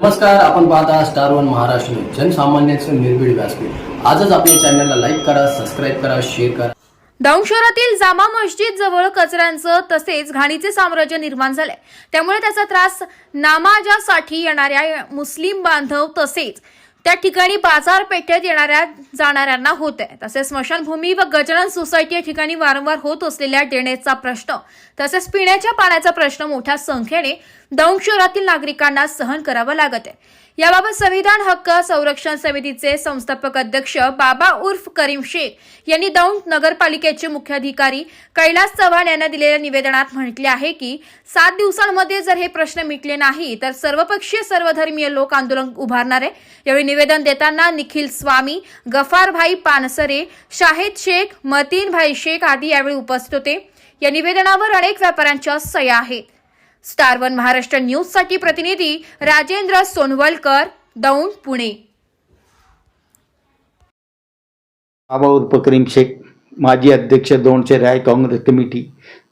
नमस्कार आपण पाहता स्टार वन महाराष्ट्र न्यूज. जनसामान्यांचं निर्भीड व्यासपीठ. आजच आपल्या चॅनलला लाईक करा सबस्क्राईब करा शेअर करा. दौंड शहरातील जामा मस्जिद जवळ कचऱ्यांचं तसेच घाणीचे साम्राज्य निर्माण झालंय. त्यामुळे त्याचा त्रास नामाजासाठी येणाऱ्या मुस्लिम बांधव तसेच त्या ठिकाणी बाजारपेठेत येणाऱ्या जाणाऱ्यांना होत आहे. तसेच स्मशानभूमी व गजानन सोसायटी या ठिकाणी वारंवार होत असलेल्या देण्याचा प्रश्न तसेच पिण्याच्या पाण्याचा प्रश्न मोठ्या संख्येने दौंड शहरातील नागरिकांना सहन करावा लागत आहे. याबाबत संविधान हक्क संरक्षण समितीचे संस्थापक अध्यक्ष बाबा उर्फ करीम शेख यांनी दौंड नगरपालिकेचे मुख्याधिकारी कैलास चव्हाण यांना दिलेल्या निवेदनात म्हटले आहे की सात दिवसांमध्ये जर हे प्रश्न मिटले नाही तर सर्वपक्षीय सर्वधर्मीय लोक आंदोलन उभारणार आहे. यावेळी निवेदन देताना निखिल स्वामी गफारभाई पानसरे शाहिद शेख मतीनभाई शेख आदी यावेळी उपस्थित होते. या निवेदनावर अनेक व्यापाऱ्यांच्या सह्या आहेत. स्टार वन महाराष्ट्र न्यूजसाठी प्रतिनिधी राजेंद्र सोनवलकर दौंड पुणे. बाबा उर्फ शेख माजी अध्यक्ष दोनशे राय काँग्रेस कमिटी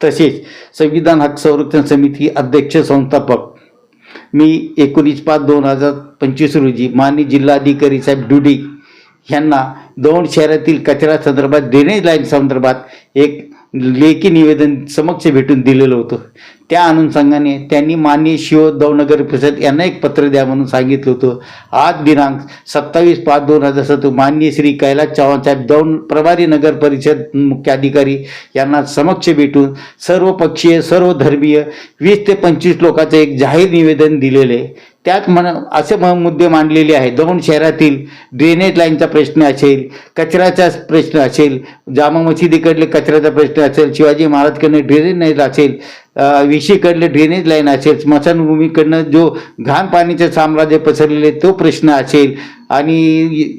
तसेच संविधान हक्क संरक्षण समिती अध्यक्ष संस्थापक मी एकोणीस पाच दोन हजार पंचवीस रोजी माननीय जिल्हाधिकारी साहेब डुडी यांना दोन शहरातील कचरा संदर्भात ड्रेनेज लाईन संदर्भात एक लेखी निवेदन समक्ष भेटून दिलेलं होतं. त्या अनुषंगाने त्यांनी माननीय शिव दौनगर परिषद यांना एक पत्र द्या म्हणून सांगितलं होतं. आज दिनांक सत्तावीस पाच दोन हजार सतरा माननीय श्री कैलास चव्हाण साहेब दौंड प्रभारी नगर परिषद मुख्य अधिकारी यांना समक्ष भेटून सर्व पक्षीय सर्व धर्मीय वीस ते पंचवीस लोकांचं एक जाहीर निवेदन दिलेलं आहे. त्यात म्हण असे मुद्दे मांडलेले आहेत. दौंड शहरातील ड्रेनेज लाईनचा प्रश्न असेल कचऱ्याचा प्रश्न असेल जामा मशिदीकडले कचऱ्याचा प्रश्न असेल शिवाजी महाराजकडे ड्रेनेज असेल विशीकडले ड्रेनेज लाईन असेल स्मशानभूमीकडनं जो घाण पाण्याचे साम्राज्य पसरलेले तो प्रश्न असेल आणि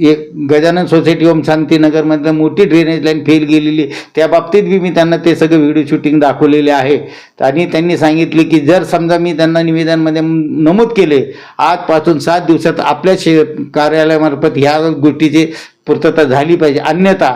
एक गजानन सोसायटी ओम शांतीनगरमधलं मोठी ड्रेनेज लाईन फेल गेलेली त्या बाबतीत बी मी त्यांना ते सगळं व्हिडिओ शूटिंग दाखवलेले आहे. आणि त्यांनी सांगितले की जर समजा मी त्यांना निवेदनमध्ये नमूद केले आजपासून सात दिवसात आपल्या शे कार्यालयामार्फत ह्या गोष्टीची पूर्तता झाली पाहिजे. अन्यथा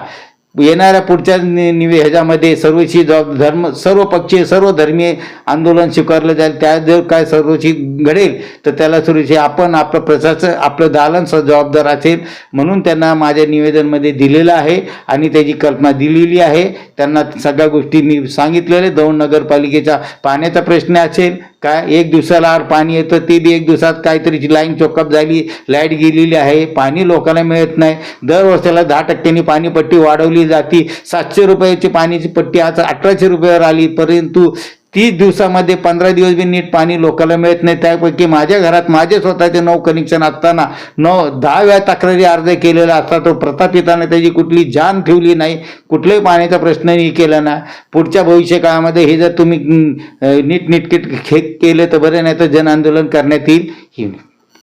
येणाऱ्या पुढच्या निवे ह्याच्यामध्ये सर्वशी जबाब धर्म सर्व पक्षीय सर्व धर्मीय आंदोलन स्वीकारलं जाईल. त्या जर काय सर्वशी घडेल तर त्याला सुरक्षी आपण आपलं प्रशासन आपलं दालन स जबाबदार असेल म्हणून त्यांना माझ्या निवेदनमध्ये दिलेलं आहे आणि त्याची कल्पना दिलेली आहे. त्यांना सगळ्या गोष्टी मी सांगितलेल्या दौंड नगरपालिकेचा पाण्याचा प्रश्न असेल काय? एक दिवसाला पाणी येतं ते बी एक दिवसात काहीतरी लाईन चोकअप झाली लाइट गेलेली आहे पाणी लोकांना मिळत नाही. दर वर्षाला दहा टक्क्यांनी पाणीपट्टी वाढवली जाती. सातशे रुपयाची पाण्याची पट्टी आज अठराशे रुपयावर आली परंतु तीस दिवसामध्ये पंधरा दिवस बी नीट पाणी लोकांना मिळत नाही. त्यापैकी माझ्या घरात माझे स्वतःचे नऊ कनेक्शन असताना नऊ दहा वेळा तक्रारी अर्ज केलेला असता तो प्रतापिताने त्याची कुठली जाण ठेवली नाही. कुठल्याही पाण्याचा प्रश्नही केला ना. पुढच्या भविष्य काळामध्ये हे जर तुम्ही नीटनिटकीट नीट नीटकीट केले तर बरं नाही तर जन आंदोलन करण्यात येईल. ही